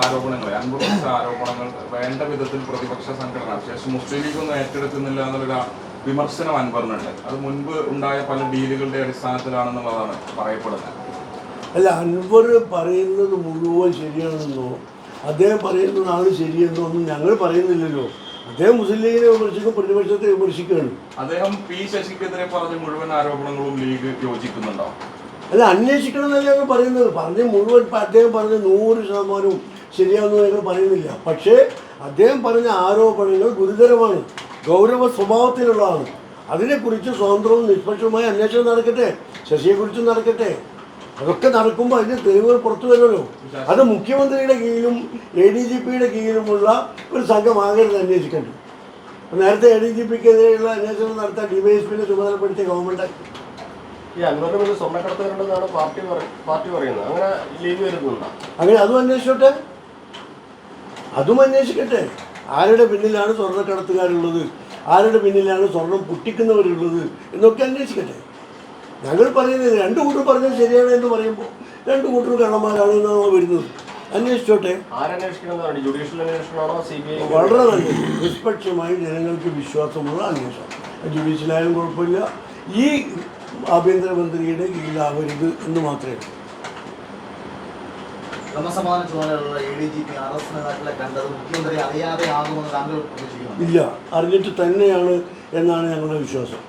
ആരോപണങ്ങൾ അൻപത് ആരോപണങ്ങൾ വേണ്ട വിധത്തിൽ പ്രതിപക്ഷ സംഘടന ശേഷം മുസ്ലിം ലീഗ് ഒന്നും ഏറ്റെടുക്കുന്നില്ല എന്നുള്ളൊരു വിമർശനം അൻവറിനുണ്ട്. അത് മുൻപ് ഉണ്ടായ പല ഡീലുകളുടെ അടിസ്ഥാനത്തിലാണെന്നുള്ളതാണ് പറയപ്പെടുന്നത്. അല്ല അൻവർ പറയുന്നത് മുഴുവൻ ശരിയാണെന്നോ അദ്ദേഹം പറയുന്നതാണ് ശരിയെന്നോ ഒന്നും ഞങ്ങൾ പറയുന്നില്ലല്ലോ. അദ്ദേഹം മുസ്ലിം ലീഗിനെ വിമർശിക്കും പ്രതിപക്ഷത്തെ വിമർശിക്കുകയാണ്. അദ്ദേഹം പി ശശിക്കെതിരെ പറഞ്ഞ മുഴുവൻ ആരോപണങ്ങളും ലീഗ് യോജിക്കുന്നുണ്ടോ? അല്ല അന്വേഷിക്കണം എന്നല്ലേ ഞങ്ങൾ പറയുന്നത്. പറഞ്ഞ് മുഴുവൻ അദ്ദേഹം പറഞ്ഞ നൂറ് ശതമാനവും ശരിയാണെന്ന് ഞങ്ങൾ പറയുന്നില്ല. പക്ഷേ അദ്ദേഹം പറഞ്ഞ ആരോപണങ്ങൾ ഗുരുതരമാണ്. ഗൗരവ സ്വഭാവത്തിലുള്ളതാണ്. അതിനെക്കുറിച്ച് സ്വതന്ത്രവും നിഷ്പക്ഷവുമായ അന്വേഷണം നടക്കട്ടെ ശശിയെക്കുറിച്ചും നടക്കട്ടെ. അതൊക്കെ നടക്കുമ്പോൾ അതിന് തെളിവുകൾ പുറത്തു വരുമല്ലോ. അത് മുഖ്യമന്ത്രിയുടെ കീഴിലും എ ഡി ജി പിയുടെ കീഴിലുമുള്ള ഒരു സംഘമാകരുത് അന്വേഷിക്കേണ്ടത്. നേരത്തെ എ ഡി ജി പിക്കെതിരെയുള്ള അന്വേഷണം നടത്താൻ ഡിവൈഎസ്പിനെ ചുമതലപ്പെടുത്തിയ ഗവൺമെന്റ് ഈ മുന്നിൽ സ്വർണക്കടത്തുകാരുണ്ടെന്നാണ് പാർട്ടി പാർട്ടി പറയുന്നത്. അങ്ങനെ ലീഗ് വരുന്നുണ്ടോ? അങ്ങനെ അതും അന്വേഷിച്ചോട്ടെ. അതും അന്വേഷിക്കട്ടെ. ആരുടെ പിന്നിലാണ് സ്വർണക്കടത്തുകാരുള്ളത്? ആരുടെ പിന്നിലാണ് സ്വർണം പൊട്ടിക്കുന്നവരുള്ളത്? എന്നൊക്കെ അന്വേഷിക്കട്ടെ. ഞങ്ങൾ പറയുന്നത് രണ്ട് കൂട്ടർ പറഞ്ഞത് ശരിയാണ് എന്ന് പറയുമ്പോൾ രണ്ട് കൂട്ടർ കള്ളന്മാരാണ് എന്നാണ് വരുന്നത്. അന്വേഷിച്ചോട്ടെ. വളരെ നല്ലത്. നിഷ്പക്ഷമായി ജനങ്ങൾക്ക് വിശ്വാസമുള്ള അന്വേഷണം. ജുഡീഷ്യലായാലും കുഴപ്പമില്ല. ഈ ആഭ്യന്തരമന്ത്രിയുടെ കീഴിലാവരുത് എന്ന് മാത്രമേ ഉള്ളൂ. ക്രമസമാധാന ചുമതലയുള്ള A D G P R S നേതാക്കളെ കണ്ടത് മുഖ്യമന്ത്രി അറിയാതെ ആകുമെന്ന് താങ്കൾ പ്രതീക്ഷിക്കുന്നു. ഇല്ല അറിഞ്ഞിട്ട് തന്നെയാണ് എന്നാണ് ഞങ്ങളുടെ വിശ്വാസം.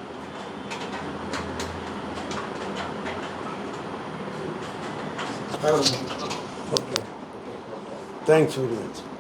Okay thanks very much